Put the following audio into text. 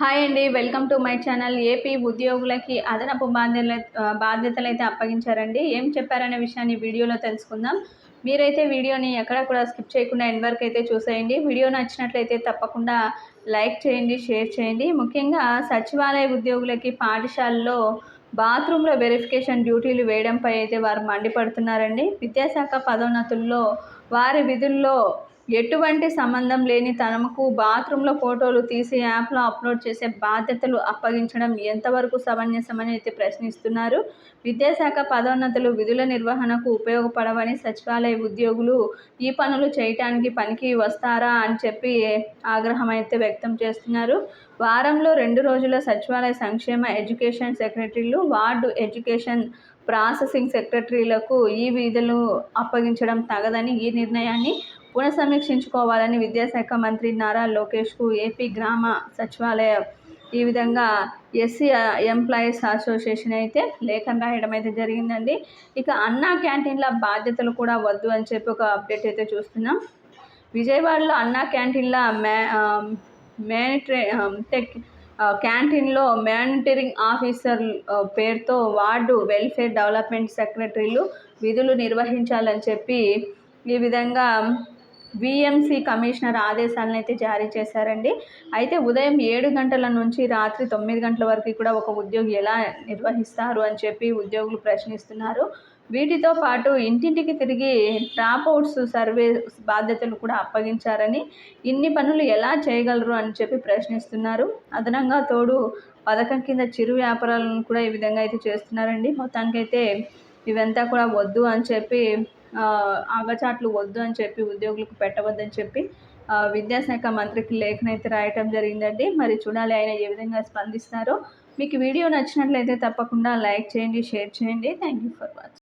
Hi అండి welcome to my channel. AP ఉద్యోగులకి అదనపు బాధ్యతలు బాధ్యతలు అయితే అప్పగించారండి. ఏం చెప్పారనే విషయాన్ని వీడియోలో తెలుసుకుందాం. మీరైతే వీడియోని ఎక్కడ కూడా స్కిప్ చేయకుండా ఎండ్ వరకు అయితే చూసేయండి. వీడియో నచ్చినట్లయితే తప్పకుండా లైక్ చేయండి షేర్ చేయండి. ముఖ్యంగా సచివాలయ ఉద్యోగులకి పాఠశాలలో బాత్రూంలో వెరిఫికేషన్ డ్యూటీలు వేయడంపై అయితే వారు మండిపడుతున్నారండి. విద్యాశాఖ పదోన్నతుల్లో వారి విధుల్లో ఎటువంటి సంబంధం లేని తనకు బాత్రూంలో ఫోటోలు తీసి యాప్లో అప్లోడ్ చేసే బాధ్యతలు అప్పగించడం ఎంతవరకు సమంజసమని అయితే ప్రశ్నిస్తున్నారు. విద్యాశాఖ పదోన్నతులు విధుల నిర్వహణకు ఉపయోగపడవని సచివాలయ ఉద్యోగులు ఈ పనులు చేయటానికి పనికి వస్తారా అని చెప్పి ఆగ్రహం అయితే వ్యక్తం చేస్తున్నారు. వారంలో రెండు రోజుల సచివాలయ సంక్షేమ ఎడ్యుకేషన్ సెక్రటరీలు వార్డు ఎడ్యుకేషన్ ప్రాసెసింగ్ సెక్రటరీలకు ఈ విధులు అప్పగించడం తగదని ఈ నిర్ణయాన్ని పునఃసమీక్షించుకోవాలని విద్యాశాఖ మంత్రి నారా లోకేష్కు ఏపీ గ్రామ సచివాలయ ఈ విధంగా ఎస్సీ ఎంప్లాయీస్ అసోసియేషన్ అయితే లేఖను రాయడం అయితే జరిగిందండి. ఇక అన్నా క్యాంటీన్ల బాధ్యతలు కూడా వద్దు అని చెప్పి ఒక అప్డేట్ అయితే చూస్తున్నాం. విజయవాడలో అన్నా క్యాంటీన్ల మే మేనిటరీ టెక్ క్యాంటీన్లో మానిటరింగ్ ఆఫీసర్ పేరుతో వార్డు వెల్ఫేర్ డెవలప్మెంట్ సెక్రటరీలు విధులు నిర్వహించాలని చెప్పి ఈ విధంగా విఎంసి కమిషనర్ ఆదేశాలను అయితే జారీ చేశారండి. అయితే ఉదయం ఏడు గంటల నుంచి రాత్రి తొమ్మిది గంటల వరకు కూడా ఒక ఉద్యోగి ఎలా నిర్వహిస్తారు అని చెప్పి ఉద్యోగులు ప్రశ్నిస్తున్నారు. వీటితో పాటు ఇంటింటికి తిరిగి అవుట్స్ సర్వే బాధ్యతలు కూడా అప్పగించారని ఇన్ని పనులు ఎలా చేయగలరు అని చెప్పి ప్రశ్నిస్తున్నారు. అదనంగా తోడు పథకం కింద చిరు వ్యాపారాలను కూడా ఈ విధంగా అయితే చేస్తున్నారండి. మొత్తానికైతే ఇవంతా కూడా వద్దు అని చెప్పి ఆగచాట్లు వద్దు అని చెప్పి ఉద్యోగులకు పెట్టవద్దని చెప్పి విద్యాశాఖ మంత్రికి లేఖనైతే రాయటం జరిగిందండి. మరి చూడాలి ఆయన ఏ విధంగా స్పందిస్తారో. మీకు వీడియో నచ్చినట్లయితే తప్పకుండా లైక్ చేయండి షేర్ చేయండి. Thank you for watching